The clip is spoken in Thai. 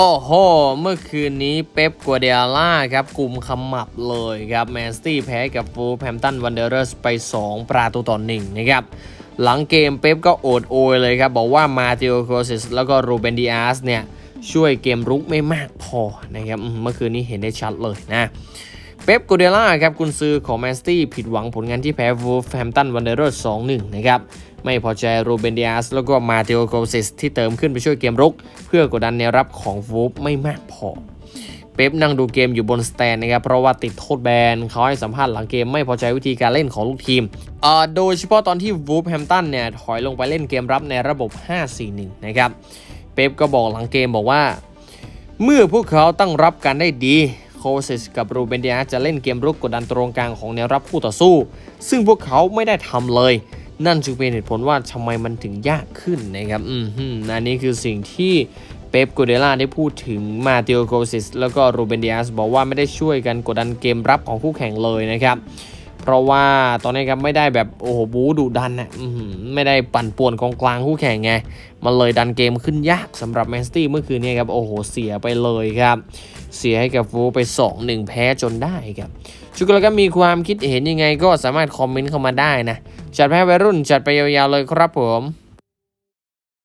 โอ้โห เมื่อคืนนี้เป๊ปกัวเดียล่าครับกลุ่มขมับเลยครับ แมนสตี้แพ้กับฟูแพมตันวันเดอร์เรสไป 2 ประตูต่อหนึ่งนะครับ หลังเกมเป๊ปก็โอดโอยเลยครับ บอกว่ามาติโอโคซิสแล้วก็รูเบนดิอาสเนี่ย ช่วยเกมรุกไม่มากพอนะครับเมื่อคืนนี้เห็นได้ชัดเลยนะ เป๊ปกูเดล่าครับกุนซือของแมนสตี้ผิดหวังผลงานที่แพ้วูฟแฮมตันวันเดอร์สองหนึ่งนะครับไม่พอใจโรเบนเดิอาสแล้วก็มาเตโอโกเซสที่เติมขึ้นไปช่วยเกมรุก เพื่อกดดันแนวรับของวูฟไม่มากพอเป๊ปนั่งดูเกมอยู่บนสแตนนะครับ เพราะว่าติดโทษแบนเขาให้สัมภาษณ์หลังเกมไม่พอใจวิธีการเล่นของลูกทีม โดยเฉพาะตอนที่วูฟแฮมตันเนี่ย ถอยลงไปเล่นเกมรับในระบบ 5-4-1 นะครับ เป๊ปก็บอกหลังเกมบอกว่า เมื่อพวกเขาตั้งรับกันได้ดี โคซิสกับรูเบนเดียจะเล่นเกมรุกกดดันตรงกลางของแนวรับคู่ต่อสู้ ซึ่งพวกเขาไม่ได้ทำเลย นั่นจึงเป็นเหตุผลว่าทำไมมันถึงยากขึ้นนะครับอืมอันนี้คือสิ่งที่เป๊ปกูเดล่าได้พูดถึงมาติโอโกซิสแล้วก็รูเบนเดียสบอกว่าไม่ได้ช่วยกันกดดันเกมรับของคู่แข่งเลยนะครับ เพราะว่าตอนนี้ครับไม่ได้แบบโอ้โหบูดุดันนะไม่ได้ปั่นป่วนกองกลางคู่แข่งไง มันเลยดันเกมขึ้นยากสำหรับแมนสตี้เมื่อคืนนี้ครับโอ้โหเสียไปเลยครับ เสียให้กับฟูไป 2-1 แพ้จนได้ครับชุกแล้วก็มีความคิดเห็นยังไงก็สามารถคอมเมนต์เข้ามาได้นะ จัดแพ้วัยรุ่นจัดไปยาวๆเลยครับผม